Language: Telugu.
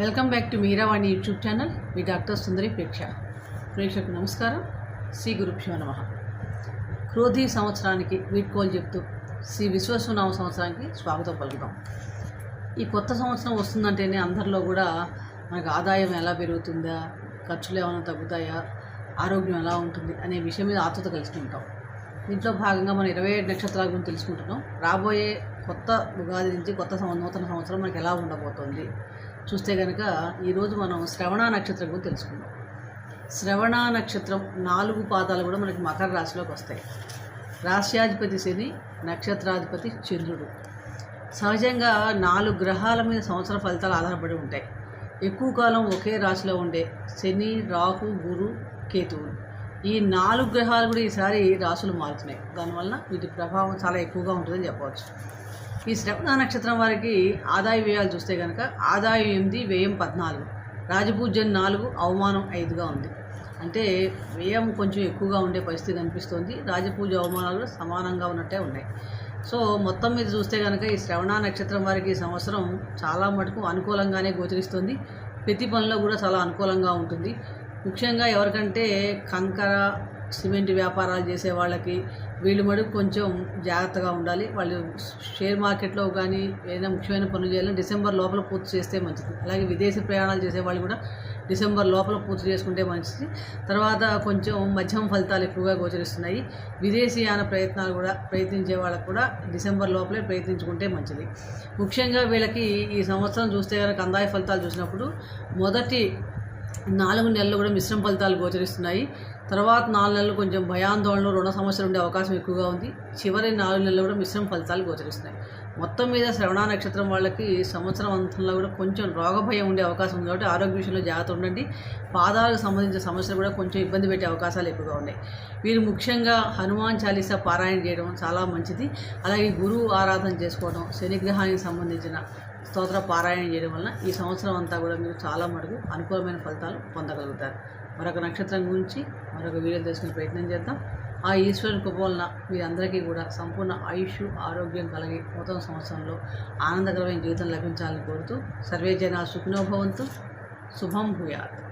Welcome back to Meeravani YouTube channel. Me doctor Sundari ప్రేక్ష. ప్రేక్షకు నమస్కారం. శ్రీ గురుభ్యో నమ. క్రోధి సంవత్సరానికి వీడ్కోలు చెప్తూ శ్రీ విశ్వసునామ సంవత్సరానికి స్వాగతం పలుకుతాం. ఈ కొత్త సంవత్సరం వస్తుందంటేనే అందరిలో కూడా మనకు ఆదాయం ఎలా పెరుగుతుందా ఖర్చులు ఏమైనా తగ్గుతాయా ఆరోగ్యం ఎలా ఉంటుంది అనే విషయం మీద ఆతృత కలుసుకుంటాం దీంట్లో భాగంగా మనం ఇరవై ఏడు నక్షత్రాల గురించి తెలుసుకుంటున్నాం. రాబోయే కొత్త ఉగాది నుంచి కొత్త నూతన సంవత్సరం మనకి ఎలా ఉండబోతోంది? చూస్తే కనుక ఈరోజు మనం శ్రవణ నక్షత్రం గురించి తెలుసుకుందాం. శ్రవణ నక్షత్రం నాలుగు పాదాలు కూడా మనకి మకర రాశిలోకి వస్తాయి. రాశ్యాధిపతి శని నక్షత్రాధిపతి చంద్రుడు. సహజంగా నాలుగు గ్రహాల మీద సంవత్సర ఫలితాలు ఆధారపడి ఉంటాయి. ఎక్కువ కాలం ఒకే రాశిలో ఉండే శని రాహు గురు కేతువులు. ఈ నాలుగు గ్రహాలు కూడా ఈసారి రాశులు మారుతున్నాయి. దానివల్ల వీటి ప్రభావం చాలా ఎక్కువగా ఉంటుందని చెప్పవచ్చు. ఈ శ్రవణ నక్షత్రం వారికి ఆదాయ వ్యయాలు చూస్తే కనుక ఆదాయం ఎనిమిది వ్యయం పద్నాలుగు. రాజపూజ్యం నాలుగు అవమానం ఐదుగా ఉంది. అంటే వ్యయం కొంచెం ఎక్కువగా ఉండే పరిస్థితి కనిపిస్తుంది. రాజపూజ అవమానాలు సమానంగా ఉన్నట్టే ఉన్నాయి. సో మొత్తం మీద చూస్తే కనుక ఈ శ్రవణ నక్షత్రం వారికి ఈ సంవత్సరం చాలా మటుకు అనుకూలంగానే గోచరిస్తుంది. ప్రతి పనిలో కూడా చాలా అనుకూలంగా ఉంటుంది. ముఖ్యంగా ఎవరికంటే కంకర సిమెంట్ వ్యాపారాలు చేసే వాళ్ళకి వీళ్ళు మటుకు కొంచెం జాగ్రత్తగా ఉండాలి. వాళ్ళు షేర్ మార్కెట్లో కానీ ఏదైనా ముఖ్యమైన పనులు చేయాలని డిసెంబర్ లోపల పూర్తి చేస్తే మంచిది. అలాగే విదేశీ ప్రయాణాలు చేసే వాళ్ళు కూడా డిసెంబర్ లోపల పూర్తి చేసుకుంటే మంచిది. తర్వాత కొంచెం మధ్యమ ఫలితాలు ఎక్కువగా గోచరిస్తున్నాయి. విదేశీయాన ప్రయత్నాలు కూడా ప్రయత్నించే వాళ్ళకు కూడా డిసెంబర్ లోపలే ప్రయత్నించుకుంటే మంచిది. ముఖ్యంగా వీళ్ళకి ఈ సంవత్సరం చూస్తే కనుక అందాయ ఫలితాలు చూసినప్పుడు మొదటి నాలుగు నెలలు కూడా మిశ్రమ ఫలితాలు గోచరిస్తున్నాయి. తర్వాత నాలుగు నెలలు కొంచెం భయాందోళనలు రుణ సమస్యలు ఉండే అవకాశం ఎక్కువగా ఉంది. చివరి నాలుగు నెలలు కూడా మిశ్రమ ఫలితాలు గోచరిస్తున్నాయి. మొత్తం మీద శ్రవణ నక్షత్రం వాళ్ళకి సంవత్సరం అంతంలో కూడా కొంచెం రోగభయం ఉండే అవకాశం ఉంది కాబట్టి ఆరోగ్య విషయంలో జాగ్రత్త ఉండండి. పాదాలకు సంబంధించిన సమస్యలు కూడా కొంచెం ఇబ్బంది పెట్టే అవకాశాలు ఎక్కువగా ఉన్నాయి. వీరు ముఖ్యంగా హనుమాన్ చాలీసా పారాయణ చేయడం చాలా మంచిది. అలాగే గురువు ఆరాధన చేసుకోవడం శనిగ్రహానికి సంబంధించిన స్తోత్ర పారాయణం చేయడం వలన ఈ సంవత్సరం అంతా కూడా మీరు చాలా మటుకు అనుకూలమైన ఫలితాలు పొందగలుగుతారు. మరొక నక్షత్రం గురించి మరొక వీడియో తెలుసుకునే ప్రయత్నం చేద్దాం. ఆ ఈశ్వరుని కృప వలన మీరందరికీ కూడా సంపూర్ణ ఆయుష్ ఆరోగ్యం కలిగి నూతన సంవత్సరంలో ఆనందకరమైన జీవితం లభించాలని కోరుతూ సర్వే జనా సుఖినోభవంతు శుభం భూయాత్.